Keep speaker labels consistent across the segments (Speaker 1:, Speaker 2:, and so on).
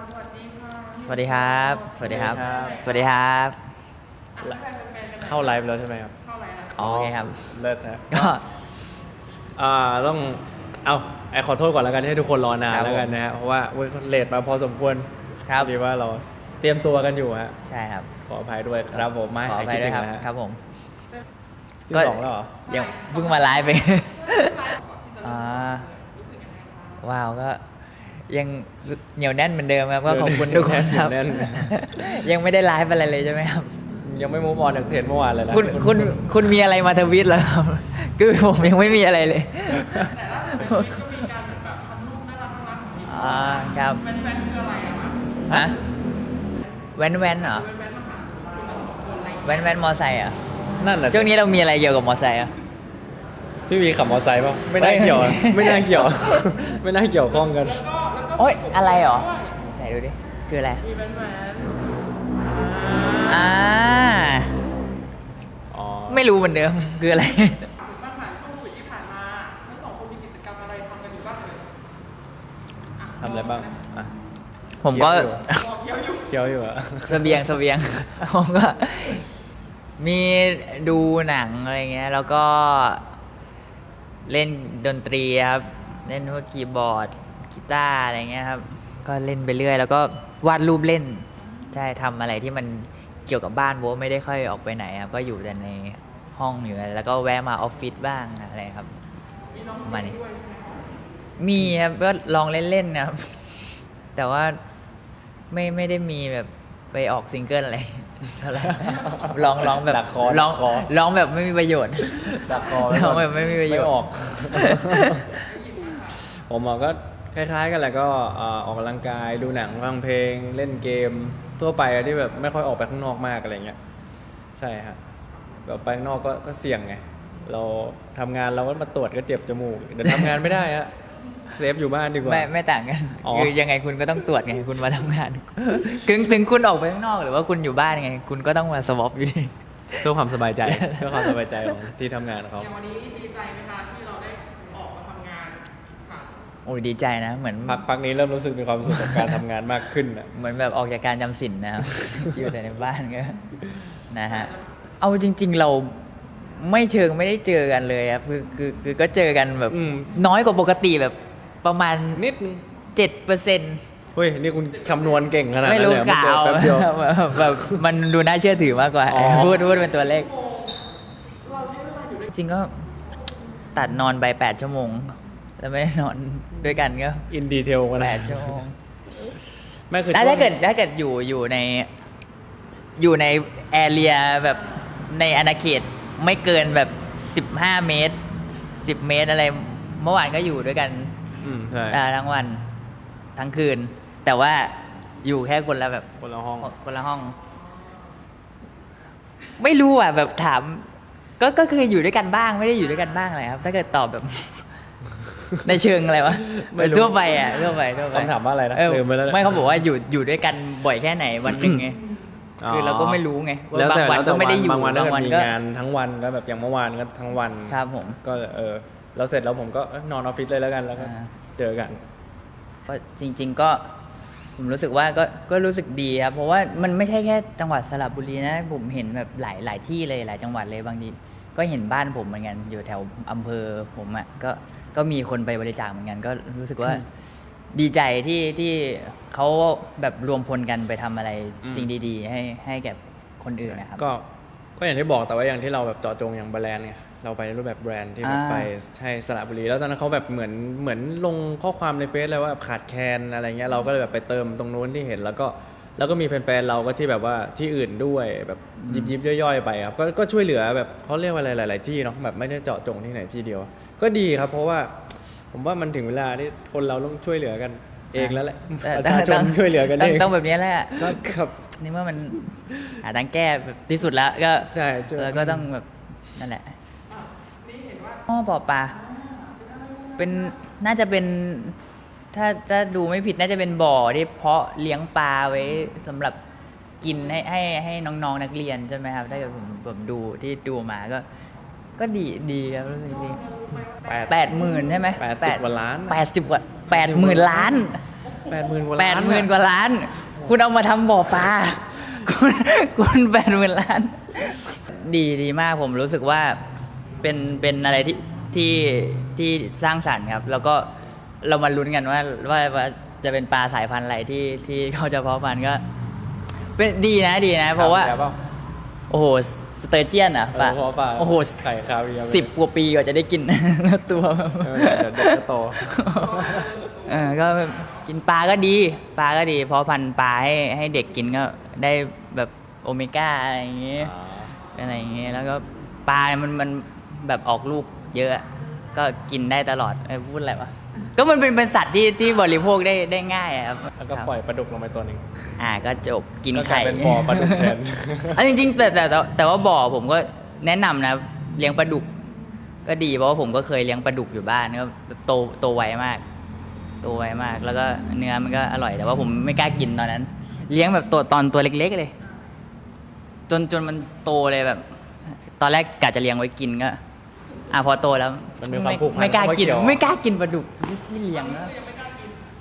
Speaker 1: วัสดีครับสวัสดีครับ
Speaker 2: สวัสดีครับ
Speaker 1: สวัสดีครับ
Speaker 2: เข้าไลฟ์แล้วใช่ไหมครับ
Speaker 1: โอเคครับ
Speaker 2: เลิศนะ
Speaker 1: ก็
Speaker 2: อ่าต้องเอาไอขอโทษก่อนแล้วกันที่ให้ทุกคนรอนาน
Speaker 1: ครับ
Speaker 2: แล้วกันนะฮะเพราะว่าเว้ยเลทมาพอสมควร
Speaker 1: ครับ
Speaker 2: พอดีว่าเราเตรียมตัวกันอยู่ฮะ
Speaker 1: ใช่ครับ
Speaker 2: ขออภัยด้วยครับผมไม่
Speaker 1: ขออ
Speaker 2: หา
Speaker 1: ภั
Speaker 2: คิ
Speaker 1: ย
Speaker 2: ด
Speaker 1: ด้วย
Speaker 2: ถึง
Speaker 1: ครับ
Speaker 2: นะฮะ
Speaker 1: ครับผม
Speaker 2: ที่
Speaker 1: ก็
Speaker 2: สองแล้วเหรอ
Speaker 1: ยังเพิ่งมาไลฟ์ไปอ่าว้าวก็ ยังเหนียวแน่นเหมือนเดิมครับก็ขอบคุณทุกคนครับ
Speaker 2: เหนียวแน่น
Speaker 1: ยังไม่ได้ไลฟ์อะไรเลยใช่ไหมครับ
Speaker 2: ยังไม่มูฟออนจากเทรนเมื่อวานเลยนะ
Speaker 1: คุณคุณคุณมีอะไรมาทวิตแล้วครับคือผมยังไม่มีอะไรเลยอ่าครับฮะแว้นแว้นเหรอแว้นแว้นมอไซค์เหรอะ
Speaker 2: นั่นแหละ
Speaker 1: ช่วงนี้เรามีอะไรเกี่ยวกับมอไซค์อะ
Speaker 2: พี่วีขับมอเตอร์ไซค์ป่ะไม่น่า
Speaker 1: ไม่
Speaker 2: เกี่ยว ไม่น่าเกี่ยว ไม่น่าเกี่ยวข้องกัน
Speaker 1: โอ๊ยอะไรเหรอไหนดูดิ คืออะไรอ่า
Speaker 2: อ๋อ
Speaker 1: ไม่รู้เหมือนเดิม คืออะไร
Speaker 3: มาผ่านช่วงโควิดที่ผ่านมาทั้งสองคนมีกิจกรรมอะไรทำกันอยู่บ้างเอ่ย
Speaker 2: ทำอะไรบ้างอะ
Speaker 1: ผมก็
Speaker 2: เคี้ยวอยู่เคี้ยวอยู่อะ
Speaker 1: เสบียงเสบียง ผมก็มีดูหนังอะไรเงี้ย แล้วก็เล่นดนตรีครับ เล่นพวกคีย์บอร์ด กีตาร์อะไรเงี้ยครับ ก็เล่นไปเรื่อย แล้วก็วาดรูปเล่น ใช่ทำอะไรที่มันเกี่ยวกับบ้านโว้ไม่ได้ค่อยออกไปไหนครับ ก็อยู่แต่ในห้องอยู่แล้วก็แวะมาออฟฟิศบ้างอะไรครับประมาณนี้มีครับก็ลองเล่นๆนะครับ แต่ว่าไม่ไม่ได้มีแบบไปออกซิงเกิลอะไรเท่าไหร่ลองลองแบบ
Speaker 2: ดักคอ
Speaker 1: ลอง
Speaker 2: ดักคอ
Speaker 1: ลองแบบไม่มีประโยชน์
Speaker 2: ดักคอ
Speaker 1: เราแบบไม่มีประโยชน์
Speaker 2: ไม่ออก ผมอะก็ คล้ายๆ กันแหละก็อ่าออกกำลังกายดูหนังฟังเพลง เล่นเกม ทั่วไปอะที่แบบไม่ค่อยออกไปข้างนอกมากอะไรเงี้ยใช่ฮะแบบไปข้างนอกก็ก็เสี่ยงไงเราทำงานเราก็มาตรวจก็เจ็บจมูกเดี๋ยวทำงานไม่ได้ฮะเซฟอยู่บ้านดีกว่า
Speaker 1: ไม่ไม่ต่างกัน
Speaker 2: อ๋อ
Speaker 1: คือยังไงคุณก็ต้องตรวจไงคุณมาทำงาน ถึงถึงคุณออกไปข้างนอกหรือว่าคุณอยู่บ้านไง คุณก็ต้องมาสวอปอยู่ดี
Speaker 2: เพื่อความสบายใจ เพื่อความสบายใจของที่ทำงานเขา
Speaker 3: อย่างวันนี้ดีใจไหมคะที่เราได้ออกมาทำงานค่ะ
Speaker 1: โอ้ยดีใจนะเหมือน
Speaker 2: พักพักนี้เริ่มรู้สึกมีความสุขกับการทำงานมากขึ้นอะ
Speaker 1: เหมือนแบบออกจากการจำศีลนะครับอยู่แต่ในบ้านก็นะฮะเอาจริง ๆเราไม่เชิงไม่ได้เจอกันเลยครับคือคือคือก็เจอกันแบบ
Speaker 2: อืม
Speaker 1: น้อยกว่าปกติแบบประมาณ
Speaker 2: นิดนึง
Speaker 1: เจ็ดเปอร์เซ็นต์
Speaker 2: เฮ้ยนี่คุณคำนวณเก่งขนาดนั้น
Speaker 1: ไม่รู้
Speaker 2: เลยเหอ
Speaker 1: ข่าว
Speaker 2: เจอแป๊บเดียว
Speaker 1: แบบแบบมันดูน่าเชื่อถือมากกว่า
Speaker 2: อ๋อ
Speaker 1: พูดพูดเป็นตัวเลขจริงก็ตัดนอนไปแปดชั่วโมง แล้วไม่ได้นอนด้วยกันก็
Speaker 2: อินดีเทลขนา
Speaker 1: แป
Speaker 2: ด
Speaker 1: ดชั่วโมง
Speaker 2: ไม่คือ
Speaker 1: แล้ว
Speaker 2: ช่ว
Speaker 1: ถ้างเกิดถ้าเกิดอยู่อยู่ใน อยู่ในแอเรียแบบในอาณาเขตไม่เกินแบบสิบห้าเมตรสิบเมตรอะไร เมื่อวานก็อยู่ด้วยกัน
Speaker 2: อืมใช่
Speaker 1: อ่าทั้งวันทั้งคืน แต่ว่าอยู่แค่คนละแบบ
Speaker 2: คนละห้อง
Speaker 1: คนละห้อง ไม่รู้อะแบบถาม ก็ก็คืออยู่ด้วยกันบ้าง ไม่ได้อยู่ด้วยกันบ้างอะไรครับ ถ้าเกิดตอบแบบ ในเชิงอะไรวะ
Speaker 2: ไม่รู้
Speaker 1: ทั่วไปอะทั่วไปทั่วไป
Speaker 2: คำถามว่าอะไรนะ
Speaker 1: เออ
Speaker 2: ลืมไปแล้วเนี่ย
Speaker 1: ไม่เขาบอกว่าอยู่อยู่ด้วยกันบ่อยแค่ไหนวันหนึ่งไงคือเราก็ไม่รู้ไงว่าบางวันก็ไม่ได้อยู่
Speaker 2: บางวัน
Speaker 1: บางวัน
Speaker 2: มี
Speaker 1: ก็
Speaker 2: งานทั้งวันก็แบบอย่างเมื่อวานก็ทั้งวัน
Speaker 1: ครับผม
Speaker 2: ก็เออแล้วเสร็จแล้วผมก็เอ้ยนอนออฟฟิศเลยแล้วกันแล้วก็
Speaker 1: อ่า
Speaker 2: เจอกัน
Speaker 1: ก็จริง ๆก็ผมรู้สึกว่าก็ก็รู้สึกดีครับเพราะว่ามันไม่ใช่แค่จังหวัดสระบุรีนะผมเห็นแบบหลายหลายที่เลยหลายจังหวัดเลยบางทีก็เห็นบ้านผมเหมือนกันอยู่แถวอำเภอผมอะก็ ก็มีคนไปบริจาคเหมือนกัน ก็รู้สึกว่าดีใจที่ที่เขาแบบรวมพลกันไปทำอะไร
Speaker 2: อืม
Speaker 1: สิ่งดีๆ ให้ให้แก่คนอื่นนะครับ
Speaker 2: ก็ก็อย่างที่บอกแต่ว่าอย่างที่เราแบบเจาะจงอย่างแบรนด์ไงเราไปในรูปแบบแบรนด์ที่แบบ
Speaker 1: อ่า
Speaker 2: ไปใช่สระบุรี แล้วตอนนั้นเขาแบบเหมือนเหมือนลงข้อความในเฟซเลยว่าขาดแคลนอะไรเงี้ยเราก็เลยแบบไปเติมตรงนู้นที่เห็นแล้วก็ แล้วก็มีแฟนๆเราก็ที่แบบว่าที่อื่นด้วยแบบยิบยิบย่อยๆไปครับก็ก็ช่วยเหลือแบบเขาเรียกว่าอะไรหลาย ๆ ที่เนาะแบบไม่ได้เจาะจงที่ไหนที่เดียว ก็ดีครับ เพราะว่าผมว่ามันถึงเวลาที่คนเราต้องช่วยเหลือกันเองแล้วแหละ
Speaker 1: แต่
Speaker 2: ประชาชนช่วยเหลือกัน
Speaker 1: ต้
Speaker 2: เอง
Speaker 1: ต้องแบบนี้แหละ
Speaker 2: ก็ครับ
Speaker 1: นี่เมื่อมันหาทางแก้แบบที่สุดแล้วก็
Speaker 2: ใช่ช่วย
Speaker 1: แล้วก็ต้องแบบนั่นแหละอ๋อปอปลาเป็นน่าจะเป็น ถ้าถ้าดูไม่ผิดน่าจะเป็นบ่อที่เพาะเลี้ยงปลาไว้สำหรับกินให้ให้ให้น้องๆนักเรียนใช่ไหมครับถ้าเกิดผมผมดูที่ดูมาก็ ก็ดีดีครับรู้สึกดี
Speaker 2: แปด
Speaker 1: แปดหมื่นใช่ไหม
Speaker 2: แปดสิบกว่าล้าน
Speaker 1: แปดสิบกว่าแปดหมื่นล้าน
Speaker 2: แปดหมื่นกว่า
Speaker 1: แป
Speaker 2: ล้า
Speaker 1: ด
Speaker 2: น
Speaker 1: หมื่นกว่าล้าน คุณเอามาทำบ่อปลาคุณคุณแปดหมื่นล้าน ดีดีมากผมรู้สึกว่าเป็นเป็นอะไรที่ที่ที่สร้างสรรค์ครับ แล้วก็ เรามาลุ้นกันว่าว่าว่าจะเป็นปลาสายพันธุ์อะไรที่ที่เขาจะเพาะพันธุ์ก็เป็นดีนะดีนะ เพราะว่า
Speaker 2: คบปล่
Speaker 1: โอ้โหสเตอร์เจียนอะ
Speaker 2: เออเพราะว่าปลา
Speaker 1: โอ้โห
Speaker 2: ไข่คาเวียร์
Speaker 1: สิบกว่าปีกว่าจะได้กินตัว
Speaker 2: เออเดี๋ยวเด็กก็โต
Speaker 1: เออก็กินปลาก็ดี ปลาก็ดีเพราะพันธุ์ปลาให้ให้เด็กกินก็ได้แบบโอเมก้าอะไรอย่างเงี้ยอะไรอย่างเงี้ยแล้วก็ปลา มันมันแบบออกลูกเยอะ ก็กินได้ตลอดเออพูดอะไรวะ ก็มันเป็นเป็นสัตว์ที่ที่บริโภคได้ได้ง่ายอะครับ
Speaker 2: แล้วก็
Speaker 1: ครับ
Speaker 2: ปล่อยปลาดุกลงไปตัวหนึ่ง
Speaker 1: อ่าก็จบกิน
Speaker 2: ก็กลา
Speaker 1: ไข่
Speaker 2: ยเป็นบ่อปลาดุกแทน
Speaker 1: อันจริงๆแต่แต่แต่แต่ว่าบ่อผมก็แนะนำนะเลี้ยงปลาดุก ก็ดีเพราะว่าผมก็เคยเลี้ยงปลาดุกอยู่บ้านก็โตโตไวมาก โตไวมาก แล้วก็เนื้อมันก็อร่อยแต่ว่าผมไม่กล้ากินตอนนั้น เลี้ยงแบบตัวตอนตัวเล็ก ๆ เลย จนจนมันโตเลยแบบ ตอนแรกกะจะเลี้ยงไว้กินก็ อะพอโตแล้ว
Speaker 2: มันมีความผูกพัน
Speaker 1: ไม่กล้ากิน
Speaker 2: ไม่เกี่ยว
Speaker 1: ไม่กล้ากินปลาดุกที่เลี้ยงแล้ว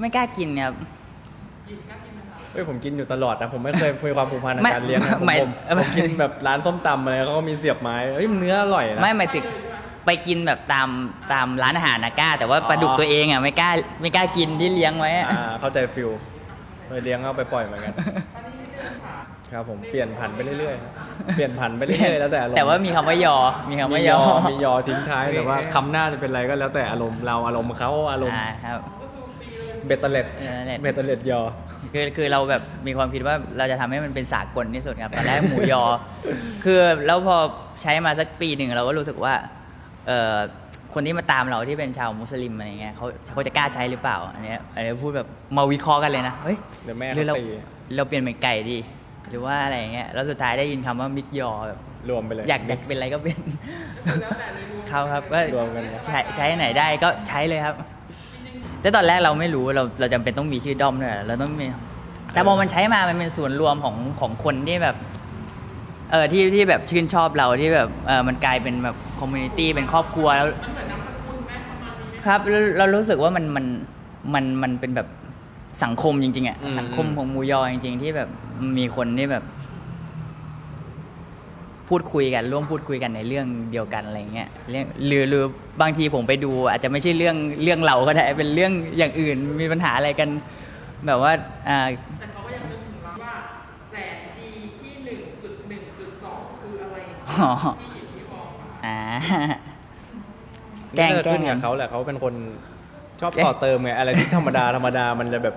Speaker 1: ไม่กล้ากินครับ
Speaker 2: เฮ้ยผมกินอยู่ตลอดนะผมไม่เคยมีความผูกพันใน
Speaker 1: ไม่
Speaker 2: การเลี้ยงนะผม
Speaker 1: ไม่
Speaker 2: ผมผมกินแบบร้านส้มตำอะไรเขาก็มีเสียบไม้เฮ้ยเนื้ออร่อยนะ
Speaker 1: ไม่หมายถึงไปกินแบบตามตามร้านอาหารนะกล้า แต่ว่าปลาดุก
Speaker 2: อ๋อ
Speaker 1: ตัวเองอะไม่กล้าไม่กล้ากินที่เลี้ยงไว้อะ
Speaker 2: อ่าเข้าใจฟิลเคยเลี้ยงเอาไปปล่อยเหมือนกัน ครับผมเปลี่ยนผันไปเรื่อยๆครับเปลี่ยนผันไปเรื่อยๆแล้วแต่อารมณ์
Speaker 1: แต่ว่ามีคำว่ายอ มีคำว่ายอ
Speaker 2: มียอทิ้งท้ายแต่ว่าคำหน้าจะเป็นอะไรก็แล้วแต่อารมณ์เราอารมณ์เขาอารมณ์
Speaker 1: อ่าครับ
Speaker 2: เบตเตอร์เลต
Speaker 1: เออเน็ต
Speaker 2: เบตเตอร์เลตยอ
Speaker 1: คือคือเราแบบมีความคิดว่าเราจะทำให้มันเป็นสากลที่สุดครับตอนแรกหมูยอ คือแล้วพอใช้มาสักปีหนึ่งเราก็รู้สึกว่าเออคนที่มาตามเราที่เป็นชาวมุสลิมอะไรเงี้ยเขาเขาจะกล้าใช้หรือเปล่าอันเนี้ยอันนี้พูดแบบมาวิเคราะห์กันเลยนะเฮ้ย
Speaker 2: เดี๋ยวแม่
Speaker 1: หรือเรา
Speaker 2: เขาตี
Speaker 1: เราเปลี่ยนเป็นไก่ดี หรือว่าอะไรอย่างเงี้ยแล้วสุดท้ายได้ยินคำว่ามิกยอแบบ
Speaker 2: รวมไปเลย
Speaker 1: อยากอยากเป็นอะไรก็เป็น
Speaker 3: แล้วแต่เลยดู
Speaker 1: เขาครับก็
Speaker 2: รวมกันนะ
Speaker 1: ใช้ใช้ไหนได้ก็ใช้เลยครับ แต่ตอนแรกเราไม่รู้เราเราจำเป็นต้องมีชื่อด้อมด้วยเหรอเราต้องมีแต่พอมันใช้มามันเป็นส่วนรวมของของคนที่แบบเออที่ที่แบบชื่นชอบเราที่แบบเออมันกลายเป็นแบบคอมมูนิตี้เป็นครอบครัวแล้ว
Speaker 3: มันเหมือนนามสกุลแม่ประมาณนี้ไหม
Speaker 1: ครับเราเรารู้สึกว่ามันมันมันมันเป็นแบบ สังคมจริงๆอะ
Speaker 2: อืม
Speaker 1: สังคมของหมูยอจริง ๆ ที่แบบมีคนที่แบบ พูดคุยกันร่วมพูดคุยกันในเรื่องเดียวกันอะไรเงี้ยเรื่องหรือหรือบางทีผมไปดู อาจจะไม่ใช่เรื่องเรื่องเราก็ได้เป็นเรื่องอย่างอื่นมีปัญหาอะไรกัน แบบว่าอ่า
Speaker 3: แต่เขาก็ยังนึกถึงเราว่าแสนดีที่หนึ่งจุดหนึ่งจุดสองคืออะไร
Speaker 1: อ๋อ
Speaker 3: ที่หยิบที่ออกมา
Speaker 1: อ่า
Speaker 2: แกล้ง
Speaker 1: แกล้ง
Speaker 2: ขึ้น
Speaker 1: แกล้
Speaker 2: กับ
Speaker 1: ง
Speaker 2: เขาแหละเขาเป็นคนช อบ
Speaker 1: แกล้ง
Speaker 2: ต่อเติมไงอะไรที่ธรรมดาธรรมดามันจะแบบ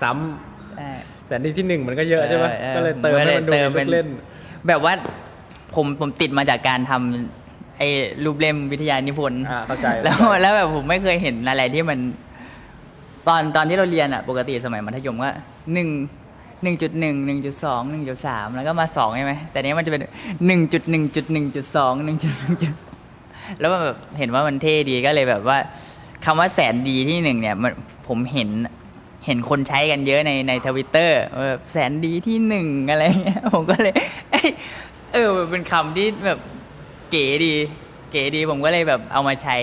Speaker 2: ซ้ำ
Speaker 1: ได้
Speaker 2: แสนดีที่หนึ่งมันก็เยอะใช่ไหม
Speaker 1: ออออ
Speaker 2: ก็เลยเติมให้มันดู
Speaker 1: ก็เลย
Speaker 2: เป็นเล่น
Speaker 1: แบบว่าผมผมติดมาจากการทำไอ้รูปเล่มวิทยานิพนธ์
Speaker 2: อ่าเข้าใจ
Speaker 1: แล้ว
Speaker 2: เข้าใจ
Speaker 1: แล้วแบบผมไม่เคยเห็นอะไรที่มัน ตอนตอนที่เราเรียนอะ ปกติสมัยมัธยมก็หนึ่งหนึ่งจุดหนึ่งหนึ่งจุดสองหนึ่งจุดสามแล้วก็มาสองใช่ไหมแต่เนี้ยมันจะเป็นหนึ่งจุดหนึ่งจุดหนึ่งจุดสองหนึ่งจุดหนึ่งจุดแล้วมันแบบเห็นว่ามันเท่ดีก็เลยแบบว่า คำว่าแสนดีที่หนึ่งเนี่ยมันผมเห็นเห็นคนใช้กันเยอะในในทวิตเตอร์แบบแสนดีที่หนึ่งอะไรเงี้ยผมก็เลยเอ้ยเออเป็นคำที่แบบเก๋ดี เก๋ดีผมก็เลยแบบเอามาใช้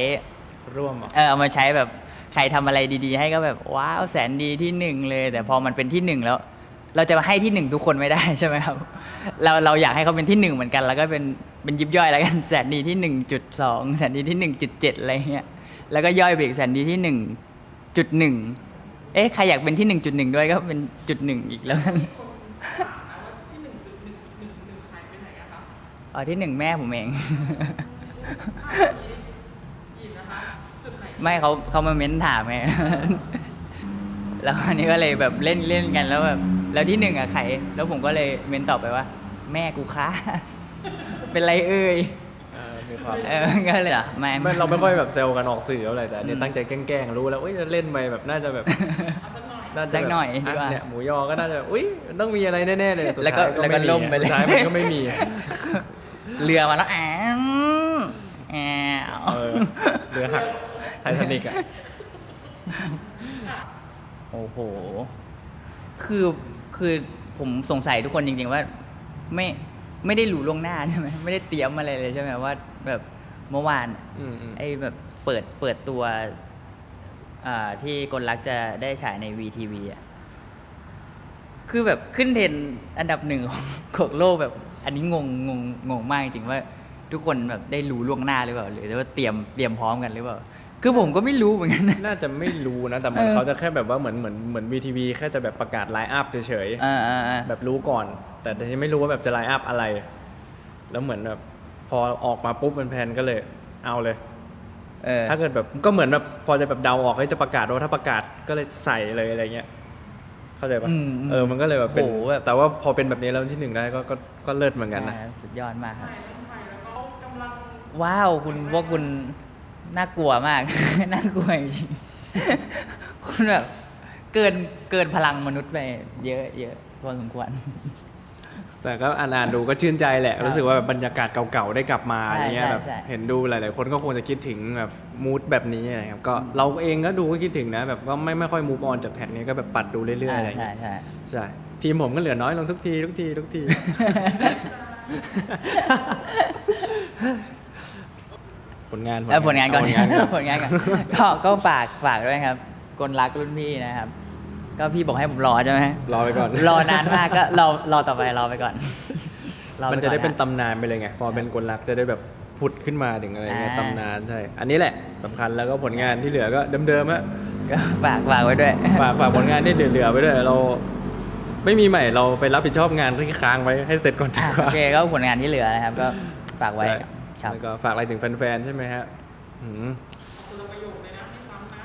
Speaker 2: ร่วมอะ
Speaker 1: เออเอามาใช้แบบใครทำอะไรดีๆ ให้ก็แบบว้าวแสนดีที่หนึ่งเลย แต่พอมันเป็นที่หนึ่งแล้ว เราจะมาให้ที่หนึ่งทุกคนไม่ได้ใช่ไหมครับ เราเราอยากให้เขาเป็นที่หนึ่งเหมือนกัน แล้วก็เป็นเป็นยิบย่อยแล้วกันแสนดีที่หนึ่งจุดสองแสนดีที่หนึ่งจุดเจ็ดอะไรเงี้ย แล้วก็ย่อยไปอีกแสนดีที่หนึ่งจุดหนึ่งเอ๊ะใครอยากเป็นที่หนึ่งจุดหนึ่งด้วยก็เป็นจุดหนึ่งอีกแล้วกัน
Speaker 3: อ๋
Speaker 1: อที่หนึ่งแม่ผมเอง
Speaker 3: ไม่
Speaker 1: เขาเขามาเม้นถามไงแล้วอันนี้ก็เลยแบบเล่นเล่นกันแล้วแบบแล้วที่หนึ่งอะใครแล้วผมก็เลยเม้นตอบไปว่า แม่กูค้าเป็นไรเอ่ย
Speaker 2: มีความ
Speaker 1: เออก็เลยเหรอไม่
Speaker 2: ไม่เราไม่ค่อยแบบเซลล์กันออกสื่อเท่าไหร่แต่อันเนี่ยตั้งใจแกล้งๆรู้แล้วเอ้ยจะเล่นไปแบบน่าจะแบบน่าจะ
Speaker 1: สัก
Speaker 2: แบบ
Speaker 1: หน่อยดีกว่า
Speaker 2: เนี่ยหมูยอก็น่าจะอุ้ยมันต้องมีอะไรแน่ๆเลยสุด
Speaker 1: แล้วก็
Speaker 2: ท้าย
Speaker 1: แล้วก็
Speaker 2: ไม่
Speaker 1: ล่มไปเลย
Speaker 2: สุดท้ายมันก็ไม่มี
Speaker 1: เรือมาแล้วอ้าวอ้าว
Speaker 2: เออเรือหักไททานิกอะ
Speaker 1: โอ้โห คือคือผมสงสัยทุกคนจริงๆว่า ไม่ ไม่ได้รู้ล่วงหน้าใช่ไหมไม่ได้เตรียมอะไรเลยใช่ไหมว่าแบบเมื่อวาน
Speaker 2: อืมอืม
Speaker 1: ไอ้แบบเปิดเปิดตัวอ่าที่กลรักจะได้ฉายใน VTV อะคือแบบขึ้นเทรนด์อันดับหนึ่งของของโลกแบบ อันนี้งงงงงงมากจริงๆว่าทุกคนแบบได้รู้ล่วงหน้าหรือเปล่า หรือว่าเตรียมเตรียมพร้อมกันหรือเปล่า คือผมก็ไม่รู้เหมือนกันนะ
Speaker 2: น่าจะไม่รู้นะ แต่เหมือน
Speaker 1: เออ
Speaker 2: เขาจะแค่แบบว่าเหมือนเหมือนเหมือนวีทีวีแค่จะแบบประกาศไลน์อัพเฉย
Speaker 1: อ่าอ่าอ่า
Speaker 2: ๆแบบรู้ก่อน แต่ทีนี้ไม่รู้ว่าแบบจะไลน์อัพอะไร แล้วเหมือนแบบพอออกมาปุ๊บเป็นแพลนก็เลยเอาเลย
Speaker 1: เออ
Speaker 2: ถ้าเกิดแบบก็เหมือนแบบพอจะแบบเดาออกให้ยจะประกาศว่าถ้าประกาศก็เลยใส่เลยอะไรเงี้ยเข้าใจปะ
Speaker 1: อืมอืม
Speaker 2: เออมันก็เลยแบบเป็น
Speaker 1: โหแบบ
Speaker 2: แต่ว่าพอเป็นแบบนี้แล้วที่หนึ่งได้ก็ก็ก็เลิศเหมือนกันนะ
Speaker 1: ใช่สุดยอดมากครับ
Speaker 3: ไปแล้วก็กำลัง
Speaker 1: ว้าวคุณพวกคุณ น่ากลัวมาก น่ากลัวจริงๆคุณแบบเกินเกินพลังมนุษย์ไปเยอะเยอะพอสมควร
Speaker 2: แต่ก็อ่านๆดูก็ชื่นใจแหละ
Speaker 1: ครับ
Speaker 2: รู้สึกว่าแบบบรรยากาศเก่าๆได้กลับมา
Speaker 1: ใช่
Speaker 2: อย่างเงี้ย
Speaker 1: ใช่
Speaker 2: แบบ
Speaker 1: ใช่
Speaker 2: เห็นดูหลายๆคนก็คงจะคิดถึงแบบมูดแบบนี้นะครับก็เราเองก็ดูก็คิดถึงนะ แบบก็ไม่ไม่ค่อยมูฟออนจากแท็กนี้ก็แบบปัดดูเรื่อยๆอะไรอย่าง
Speaker 1: ใช่
Speaker 2: เงี้ย
Speaker 1: ใช่
Speaker 2: ใช่ทีมผมก็เหลือน้อยลงทุกทีทุกทีทุกที ผลงาน
Speaker 1: เออผลงานก่อน
Speaker 2: ผลงานก่อน
Speaker 1: ผลงานก่อนก็ก็ฝากฝากด้วยครับกลรักรุ่นพี่นะครับ ก็พี่บอกให้ผมรอใช่ไหม
Speaker 2: รอไปก่อน
Speaker 1: รอนานมากก็รอรอต่อไปรอไปก่อนรอ
Speaker 2: มัน
Speaker 1: ก่อ
Speaker 2: จะได้เป็น
Speaker 1: ฮ
Speaker 2: ตำนานไปเลยไงพอเป็นกลรักจะได้แบบผุดขึ้นมาถึงอะไรเงี้ย
Speaker 1: อ่า
Speaker 2: ตำนานใช่ อันนี้แหละสำคัญแล้วก็ผลงานที่เหลือก็เดิมๆฮะ
Speaker 1: ก็ฝากฝากไว้ด้วย
Speaker 2: ฝากฝากผลงานที่เหลือๆไปด้วยเรา ไม่มีใหม่เราไปรับผิดชอบงานที่ค้างไว้ให้เสร็จก่อนดี
Speaker 1: อะ
Speaker 2: ก
Speaker 1: โอ
Speaker 2: ว่า
Speaker 1: เคก็ผลงานที่เหลือนะครับ ก็ฝากไว้
Speaker 2: ใช่
Speaker 1: ครับ
Speaker 2: แล้วก็ฝากอะไรถึงแฟนๆ ใช่ไหมฮะอืม
Speaker 3: คนละประโยคเลยนะไม่ซ้ำนะ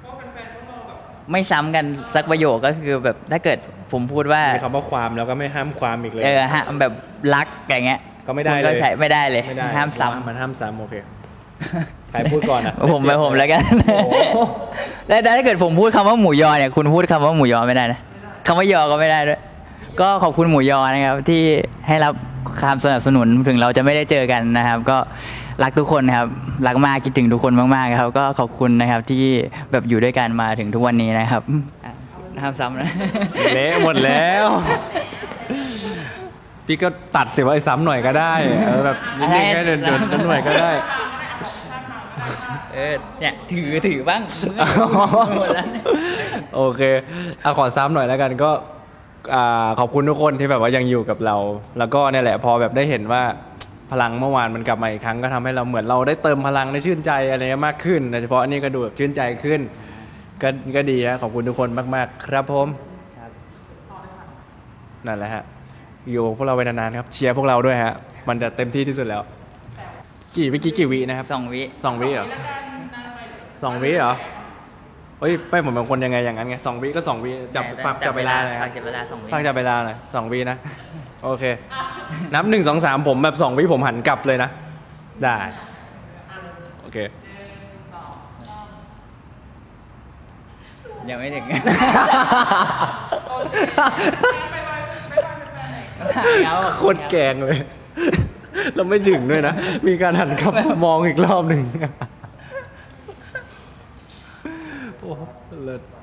Speaker 3: เพราะว่าแฟนๆเขารอแบบ
Speaker 1: ไม่ซ้ำกันสักประโยคก็คือแบบถ้าเกิดผมพูดว่า
Speaker 2: มีคำว่าความแล้วก็ไม่ห้ามความอีกเลย
Speaker 1: เออฮะแบบรักอย่างเงี้ย
Speaker 2: ก็ไม่ได้
Speaker 1: คุณ
Speaker 2: เลย
Speaker 1: ใช้ไม่ได้เลย
Speaker 2: ไม่ได้
Speaker 1: ห้ามซ้
Speaker 2: มันห้ามซ้ำโอเคำใครพูดก่อนอะ
Speaker 1: ผมไปผมแล้วกัน
Speaker 2: โอ้โห
Speaker 1: แล้วถ้าเกิดผมพูดคำว่าหมูยอเนี่ยคุณพูดคำว่าหมูยอไม่ได้นะคำว่ายอก็ไม่ได้ด้วย ก็ขอบคุณหมูยอนะครับ ที่ให้รับความสนับสนุนถึงเราจะไม่ได้เจอกันนะครับ ก็รักทุกคนครับรักมากคิดถึงทุกคนมากๆครับ ก็ขอบคุณนะครับที่แบบอยู่ด้วยกันมาถึงทุกวันนี้นะครับอะห้ามซ้ำนะ
Speaker 2: เละหมดแล้ว พี่ก็ตัดสิว่าไอ้ซ้ำหน่อยก็ได้เออแบบนิดนึงแค่เดินเดินหน่อยก็ได้
Speaker 1: เออเนี่ยถือถือบ้างหมดแล้วเนี่ย
Speaker 2: โอเคเอาขอซ้ำหน่อยแล้วกันก็อ่า ขอบคุณทุกคนที่แบบว่ายังอยู่กับเรา แล้วก็เนี่ยแหละพอแบบได้เห็นว่าพลังเมื่อวานมันกลับมาอีกครั้งก็ทำให้เราเหมือนเราได้เติมพลังได้ชื่นใจอะไรเงี้ยมากขึ้นโดยเฉพาะอันนี้ก็ดูแบบชื่นใจขึ้น ก็ก็ดีฮะขอบคุณทุกคนมากๆ ครับผม
Speaker 1: ครับ
Speaker 2: นั่นแหละฮะอยู่กับพวกเราไปนานๆครับเชียร์พวกเราด้วยฮะมันจะเต็มที่ที่สุดแล้ว กี่เมื่อกี้กี่วินะครับ
Speaker 1: สองวิ
Speaker 2: สองวิเหรอสองวิเหรอ เฮ้ยไปผมเป็นคนยังไงอย่างนั้นไงสองวิก็สองวิจับฝากจับเวลาเลยค
Speaker 1: ฝา
Speaker 2: รับ
Speaker 1: กจับเวลาสองวิ
Speaker 2: ฝากจับเวลาหน่อยสองวินะ โอเค นับหนึ่งสองสามผมแบบสองวิผมหันกลับเลยนะ ได้ โอเค
Speaker 1: ยังไม่ถึง
Speaker 2: โคตรแกงเลย เราไม่ถึงด้วยนะ มีการหันกลับมามองอีกรอบหนึ่ง Let